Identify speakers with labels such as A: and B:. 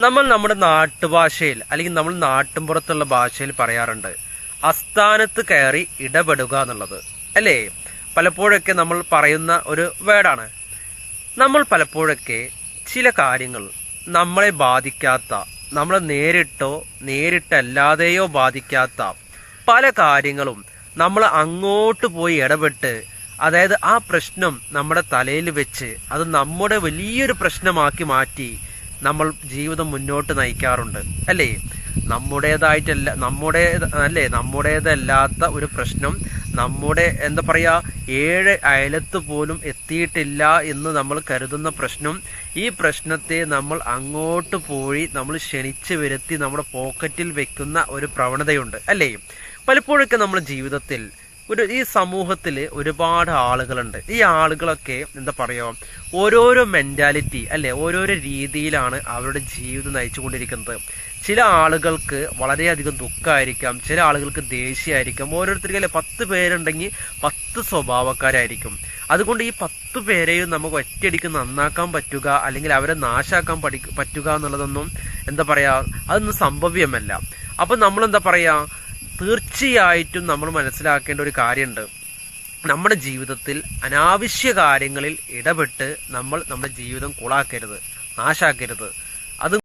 A: നമ്മൾ നമ്മുടെ നാട്ടുഭാഷയിൽ അല്ലെങ്കിൽ നമ്മൾ നാട്ടിൻപുറത്തുള്ള ഭാഷയിൽ പറയാറുണ്ട് അസ്ഥാനത്ത് കയറി ഇടപെടുക എന്നുള്ളത്. അല്ലേ? പലപ്പോഴൊക്കെ നമ്മൾ പറയുന്ന ഒരു വേർഡാണ്. നമ്മൾ പലപ്പോഴൊക്കെ ചില കാര്യങ്ങൾ നമ്മളെ ബാധിക്കാത്ത നമ്മളെ നേരിട്ടോ നേരിട്ടല്ലാതെയോ ബാധിക്കാത്ത പല കാര്യങ്ങളും നമ്മൾ അങ്ങോട്ട് പോയി ഇടപെട്ട് അതായത് ആ പ്രശ്നം നമ്മുടെ തലയിൽ വെച്ച് അത് നമ്മുടെ വലിയൊരു പ്രശ്നമാക്കി മാറ്റി നമ്മൾ ജീവിതം മുന്നോട്ട് നയിക്കാറുണ്ട്. അല്ലേ? നമ്മുടേതായിട്ടല്ല നമ്മുടെ അല്ലേ? നമ്മുടേതല്ലാത്ത ഒരു പ്രശ്നം നമ്മുടെ എന്താ പറയുക ഏഴ് അയലത്ത് പോലും എത്തിയിട്ടില്ല എന്ന് നമ്മൾ കരുതുന്ന പ്രശ്നം ഈ പ്രശ്നത്തെ നമ്മൾ അങ്ങോട്ട് പോയി നമ്മൾ ക്ഷണിച്ചു വരുത്തി നമ്മുടെ പോക്കറ്റിൽ വെക്കുന്ന ഒരു പ്രവണതയുണ്ട്. അല്ലേ? പലപ്പോഴൊക്കെ നമ്മുടെ ജീവിതത്തിൽ ഒരു ഈ സമൂഹത്തിൽ ഒരുപാട് ആളുകളുണ്ട്. ഈ ആളുകളൊക്കെ എന്താ പറയുക ഓരോരോ മെന്റാലിറ്റി അല്ലെ ഓരോരോ രീതിയിലാണ് അവരുടെ ജീവിതം നയിച്ചുകൊണ്ടിരിക്കുന്നത്. ചില ആളുകൾക്ക് വളരെയധികം ദുഃഖമായിരിക്കാം ചില ആളുകൾക്ക് ദേഷ്യമായിരിക്കാം. ഓരോരുത്തർക്കും അല്ലെ പത്ത് പേരുണ്ടെങ്കിൽ പത്ത് സ്വഭാവക്കാരായിരിക്കും. അതുകൊണ്ട് ഈ പത്ത് പേരെയും നമുക്ക് ഒറ്റയടിക്ക് നന്നാക്കാൻ പറ്റുക അല്ലെങ്കിൽ അവരെ നാശാക്കാൻ പഠി പറ്റുക എന്നുള്ളതൊന്നും എന്താ പറയുക അതൊന്നും സംഭവ്യമല്ല. അപ്പൊ നമ്മൾ എന്താ പറയാ തീർച്ചയായിട്ടും നമ്മൾ മനസ്സിലാക്കേണ്ട ഒരു കാര്യമുണ്ട്. നമ്മുടെ ജീവിതത്തിൽ അനാവശ്യ കാര്യങ്ങളിൽ ഇടപെട്ട് നമ്മൾ നമ്മുടെ ജീവിതം കുളാക്കരുത് നാശാക്കരുത്. അത്